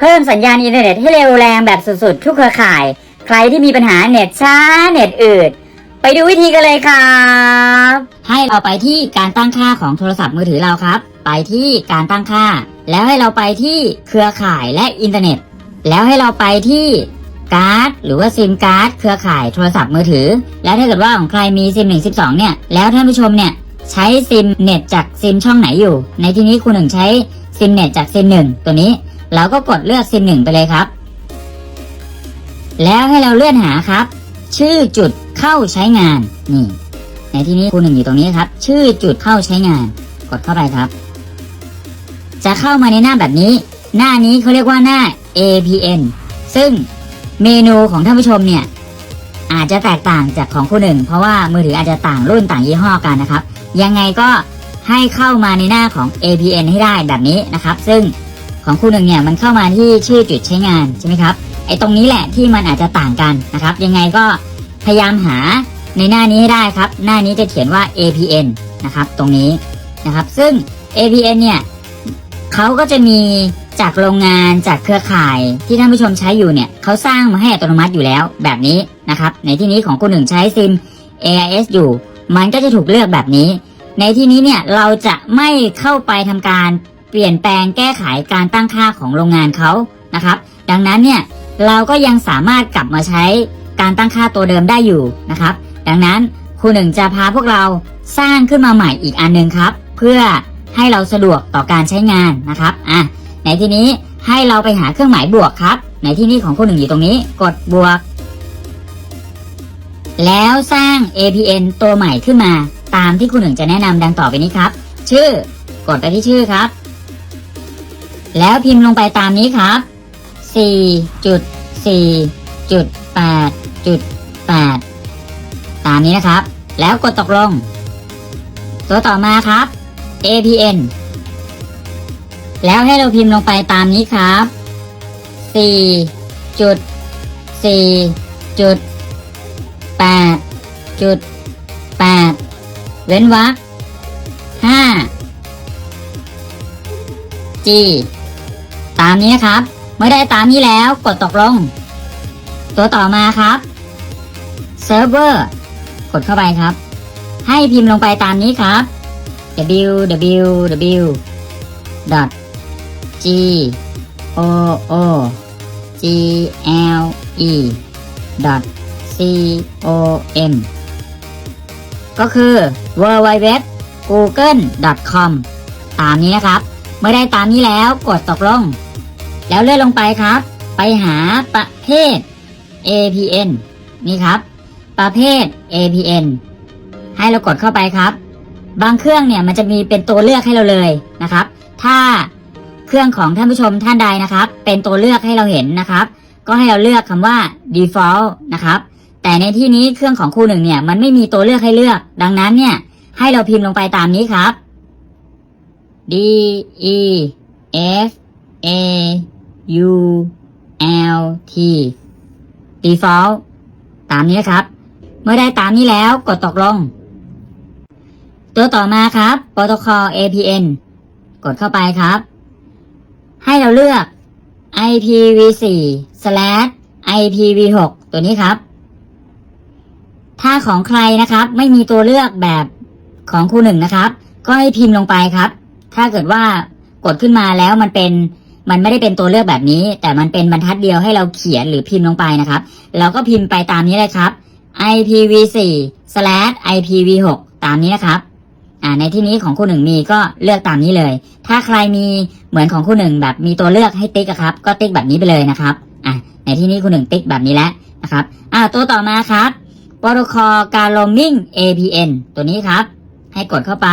เพิ่มสัญญาณอินเทอร์เน็ตให้เร็วแรงแบบสุดๆ ทุกเครือข่าย ใครที่มีปัญหาเน็ตช้าเน็ตอืดไปดูวิธีกันเลยครับ ให้เราไปที่การตั้งค่าของโทรศัพท์มือถือเราครับ ไปที่การตั้งค่า แล้วให้เราไปที่เครือข่ายและอินเทอร์เน็ต แล้วให้เราไปที่การ์ดหรือว่าซิมการ์ดเครือข่ายโทรศัพท์มือถือ แล้วถ้าเกิดว่าของใครมีซิม1 12เนี่ย แล้วท่านผู้ชมเนี่ยใช้ซิมเน็ตจากซิมช่องไหนอยู่ ในที่นี้คุณหนึ่งใช้ซิมเน็ตจากซิมหนึ่งตัวนี้ เราก็กดเลือกซิมหนึ่งไปเลยครับ แล้วให้เราเลื่อนหาครับ ชื่อจุดเข้าใช้งาน นี่ ในที่นี้คุณหนึ่งอยู่ตรงนี้ครับ ชื่อจุดเข้าใช้งาน กดเข้าไปครับ จะเข้ามาในหน้าแบบนี้ หน้านี้เขาเรียกว่าหน้า APN ซึ่งเมนูของท่านผู้ชมเนี่ย อาจจะแตกต่างจากของผู้หนึ่ง เพราะว่ามือถืออาจจะต่างรุ่นต่างยี่ห้อกันนะครับ ยังไงก็ให้เข้ามาในหน้าของ APN ให้ได้แบบนี้นะครับ ซึ่ง ของคู่หนึ่งเนี่ยมันเข้ามาที่ชื่อจุดใช้งานใช่ไหมครับไอ้ตรงนี้แหละที่มันอาจจะต่างกันนะครับ ยังไงก็พยายามหาในหน้านี้ให้ได้ครับ หน้านี้จะเขียนว่า APN นะครับ ตรงนี้นะครับ ซึ่ง APN เนี่ยเขาก็จะมีจากโรงงานจากเครือข่ายที่ท่านผู้ชมใช้อยู่เนี่ยเขาสร้างมาให้อัตโนมัติอยู่แล้วแบบนี้นะครับ ในที่นี้ของคนหนึ่งใช้ซิม AIS อยู่ มันก็จะถูกเลือกแบบนี้ ในที่นี้เนี่ยเราจะไม่เข้าไปทำการ เปลี่ยนแปลงแก้ไขการตั้งค่าของโรงงานเขานะครับ ดังนั้นเนี่ยเราก็ยังสามารถกลับมาใช้การตั้งค่าตัวเดิมได้อยู่นะครับ ดังนั้นครูหนึ่งจะพาพวกเราสร้างขึ้นมาใหม่อีกอันหนึ่งครับ เพื่อให้เราสะดวกต่อการใช้งานนะครับอะในที่นี้ให้เราไปหาเครื่องหมายบวกครับ ในที่นี้ของครูหนึ่งอยู่ตรงนี้ กดบวก แล้วสร้าง APN ตัวใหม่ขึ้นมา ตามที่คุณหนึ่งจะแนะนำดังต่อไปนี้ครับ ชื่อกดไปที่ชื่อครับ แล้วพิมพ์ลงไปตามนี้ครับ 4.4.8.8 ตามนี้นะครับ แล้วกดตกลง ตัวต่อมาครับ APN แล้วให้เราพิมพ์ลงไปตามนี้ครับ 4.4.8จุดจุดแปดเว้นวรรคห้า G ตามนี้นะครับ เมื่อได้ตามนี้แล้วกดตกลง ตัวต่อมาครับ Server กดเข้าไปครับ ให้พิมพ์ลงไปตามนี้ครับ www g o o g l e c o m ก็คือ www google com ตามนี้นะครับ เมื่อได้ตามนี้แล้วกดตกลง แล้วเลื่อนลงไปครับ ไปหาประเภท APN นี่ครับ ประเภท APN ให้เรากดเข้าไปครับ บางเครื่องเนี่ยมันจะมีเป็นตัวเลือกให้เราเลยนะครับ ถ้าเครื่องของท่านผู้ชมท่านใดนะครับ เป็นตัวเลือกให้เราเห็นนะครับ ก็ให้เราเลือกคำว่า default นะครับ แต่ในที่นี้เครื่องของครูหนึ่งเนี่ยมันไม่มีตัวเลือกให้เลือก ดังนั้นเนี่ยให้เราพิมพ์ลงไปตามนี้ครับ D E F A U L T default ตามนี้นะครับ เมื่อได้ตามนี้แล้วกดตกลง ตัวต่อมาครับ protocol APN กดเข้าไปครับ ให้เราเลือก IPv4 slash IPv6 ตัวนี้ครับ ถ้าของใครนะครับ ไม่มีตัวเลือกแบบของครูหนึ่งนะครับ ก็ให้พิมพ์ลงไปครับ ถ้าเกิดว่ากดขึ้นมาแล้วมันเป็น มันไม่ได้เป็นตัวเลือกแบบนี้ แต่มันเป็นบรรทัดเดียวให้เราเขียนหรือพิมพ์ลงไปนะครับเราก็พิมพ์ไปตามนี้เลยครับ IPv4 slash IPv6 ตามนี้นะครับอ่าในที่นี้ของคู่หนึ่งมีก็เลือกตามนี้เลย ถ้าใครมีเหมือนของคู่หนึ่งแบบมีตัวเลือกให้ติ๊กครับ ก็ติ๊กแบบนี้ไปเลยนะครับอ่าในที่นี้คู่หนึ่งติ๊กแบบนี้แล้วนะครับอ่าตัวต่อมาครับ protocol การ roaming APN ตัวนี้ครับ ให้กดเข้าไป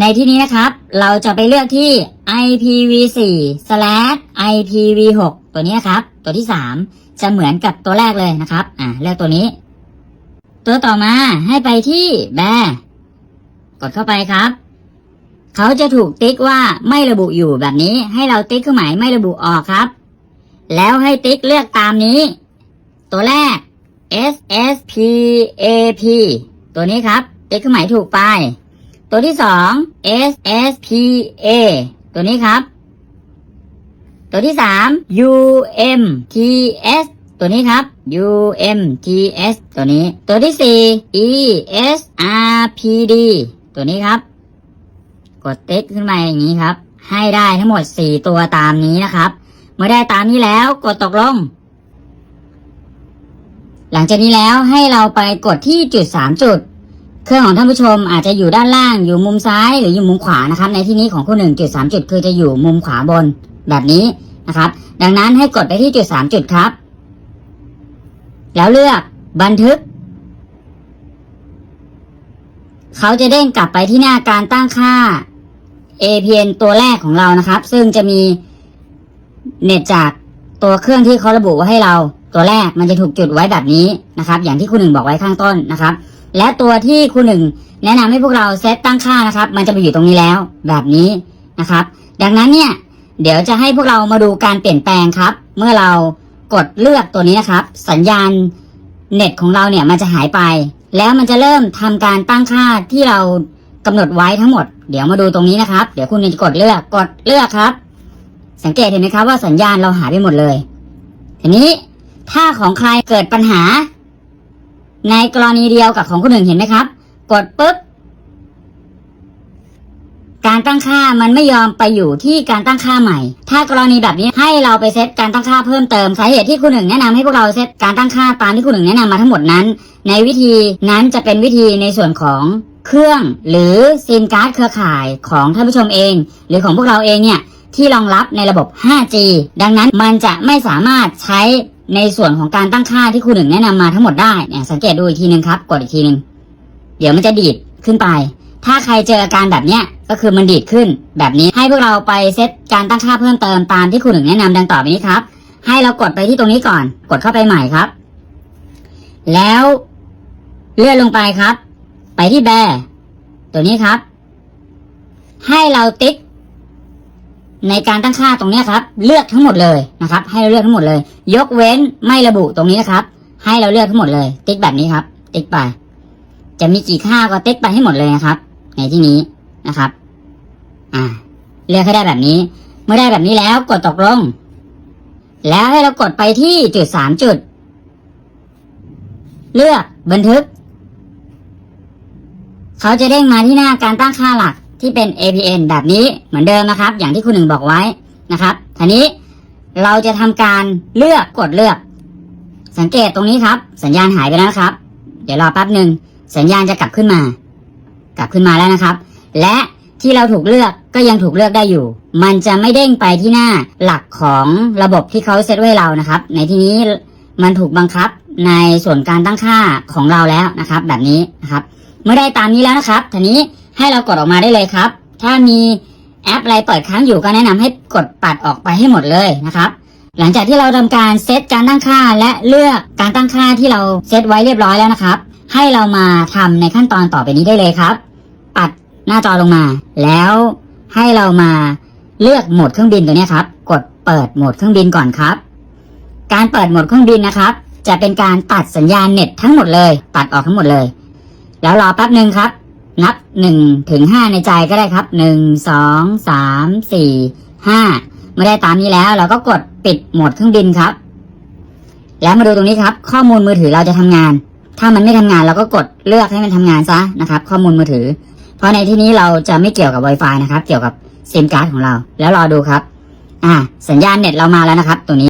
ในที่นี้นะครับ เราจะไปเลือกที่ IPv4/IPv6 ตัวนี้ครับ ตัวที่ 3 จะเหมือนกับตัวแรกเลยนะครับ อ่าเลือกตัวนี้ ตัวต่อมาให้ไปที่แบกดเข้าไปครับ เขาจะถูกติ๊กว่าไม่ระบุอยู่แบบนี้ ให้เราติ๊กเครื่องหมายไม่ระบุออกครับ แล้วให้ติ๊กเลือกตามนี้ ตัวแรก SSPAP ตัวนี้ครับ ติ๊กเครื่องหมายถูกไป ตัวที่สอง SSPA ตัวนี้ครับ ตัวที่สาม UMTS ตัวนี้ครับ UMTS ตัวนี้ ตัวที่สี่ ESRPD ตัวนี้ครับ กดติ๊กขึ้นมาอย่างนี้ครับ ให้ได้ทั้งหมด4ตัวตามนี้นะครับ เมื่อได้ตามนี้แล้วกดตกลง หลังจากนี้แล้วให้เราไปกดที่จุด3จุด เครื่องของท่านผู้ชมอาจจะอยู่ด้านล่างอยู่มุมซ้ายหรืออยู่มุมขวานะครับ ในที่นี้ของคู่หนึ่งจุดสามจุดคือจะอยู่มุมขวาบนแบบนี้นะครับ ดังนั้นให้กดไปที่จุดสามจุดครับ แล้วเลือกบันทึก เขาจะเด้งกลับไปที่หน้าการตั้งค่า APN ตัวแรกของเรานะครับ ซึ่งจะมีเน็ตจากตัวเครื่องที่เขาระบุไว้ให้เรา ตัวแรกมันจะถูกจุดไว้แบบนี้นะครับ อย่างที่คุณหนึ่งบอกไว้ข้างต้นนะครับ และตัวที่คุณหนึ่งแนะนำให้พวกเราเซตตั้งค่านะครับ มันจะไปอยู่ตรงนี้แล้วแบบนี้นะครับ ดังนั้นเนี่ย เดี๋ยวจะให้พวกเรามาดูการเปลี่ยนแปลงครับ เมื่อเรากดเลือกตัวนี้นะครับ สัญญาณเน็ตของเราเนี่ยมันจะหายไป แล้วมันจะเริ่มทำการตั้งค่าที่เรากำหนดไว้ทั้งหมด เดี๋ยวมาดูตรงนี้นะครับ เดี๋ยวคุณจะกดเลือกกดเลือกครับ สังเกตเห็นไหมครับว่าสัญญาณเราหายไปหมดเลย ทีนี้ถ้าของใครเกิดปัญหา ในกรณีเดียวกับของคนอื่นเห็นไหมครับ กดปุ๊บ การตั้งค่ามันไม่ยอมไปอยู่ที่การตั้งค่าใหม่ ถ้ากรณีแบบนี้ให้เราไปเซตการตั้งค่าเพิ่มเติมสาเหตุที่คุณหนึ่งแนะนำให้พวกเราเซตการตั้งค่าตามที่คุณหนึ่งแนะนำมาทั้งหมดนั้น ในวิธีนั้นจะเป็นวิธีในส่วนของเครื่องหรือซิมการ์ดเครือข่ายของท่านผู้ชมเอง หรือของพวกเราเองเนี่ยที่รองรับในระบบ 5G ดังนั้นมันจะไม่สามารถใช้ ในส่วนของการตั้งค่าที่คุณหนึ่งแนะนำมาทั้งหมดได้เนี่ยสังเกตดูอีกทีหนึ่งครับ กดอีกทีหนึ่งเดี๋ยวมันจะดีดขึ้นไป ถ้าใครเจออาการแบบเนี้ยก็คือมันดีดขึ้น แบบนี้ให้พวกเราไปเซตการตั้งค่าเพิ่มเติมตามที่คุณหนึ่งแนะนำดังต่อไปนี้ครับ ให้เรากดไปที่ตรงนี้ก่อน กดเข้าไปใหม่ครับ แล้วเลื่อนลงไปครับ ไปที่แบร์ตัวนี้ครับ ให้เราติ๊ก ในการตั้งค่าตรงนี้ครับ เลือกทั้งหมดเลยนะครับ ให้เราเลือกทั้งหมดเลย ยกเว้นไม่ระบุตรงนี้นะครับ ให้เราเลือกทั้งหมดเลย ติ๊กแบบนี้ครับ ติ๊กไป จะมีกี่ค่าก็ติ๊กไปให้หมดเลยนะครับ ในที่นี้นะครับ อ่า เลือกให้ได้แบบนี้ เมื่อได้แบบนี้แล้วกดตกลง แล้วให้เรากดไปที่จุดสามจุด เลือกบันทึก เขาจะเด้งมาที่หน้าการตั้งค่าหลัก ที่เป็น APN แบบนี้เหมือนเดิมนะครับ อย่างที่คุณหนึ่งบอกไว้นะครับทีนี้เราจะทำการเลือกกดเลือก สังเกตตรงนี้ครับ สัญญาณหายไปแล้วนะครับ เดี๋ยวรอแป๊บหนึ่งสัญญาณจะกลับขึ้นมา กลับขึ้นมาแล้วนะครับ และที่เราถูกเลือกก็ยังถูกเลือกได้อยู่ มันจะไม่เด้งไปที่หน้าหลักของระบบที่เขาเซตไว้เรานะครับ ในที่นี้มันถูกบังคับในส่วนการตั้งค่าของเราแล้วนะครับ แบบนี้นะครับ เมื่อได้ตามนี้แล้วนะครับทีนี้ ให้เรากดออกมาได้เลยครับ ถ้ามีแอปอะไรเปิดค้างอยู่ก็แนะนำให้กดปัดออกไปให้หมดเลยนะครับ หลังจากที่เราทำการเซตการตั้งค่าและเลือกการตั้งค่าที่เราเซตไว้เรียบร้อยแล้วนะครับ ให้เรามาทำในขั้นตอนต่อไปนี้ได้เลยครับ ปัดหน้าจอลงมา แล้วให้เรามาเลือกโหมดเครื่องบินตัวนี้ครับ กดเปิดโหมดเครื่องบินก่อนครับ การเปิดโหมดเครื่องบินนะครับ จะเป็นการตัดสัญญาณเน็ตทั้งหมดเลย ตัดออกทั้งหมดเลย แล้วรอแป๊บหนึ่งครับ นับหนึ่งถึงห้าในใจก็ได้ครับหนึ่งสองสามสี่ห้าเมื่อได้ตามนี้แล้ว เราก็กดปิดโหมดเครื่องบินครับ แล้วมาดูตรงนี้ครับ ข้อมูลมือถือเราจะทำงาน ถ้ามันไม่ทำงานเราก็กดเลือกให้มันทำงานซะนะครับ ข้อมูลมือถือ เพราะในที่นี้เราจะไม่เกี่ยวกับ Wi-Fi นะครับ เกี่ยวกับซิมการ์ดของเรา แล้วรอดูครับ อ่า สัญญาณเน็ตเรามาแล้วนะครับ ตรงนี้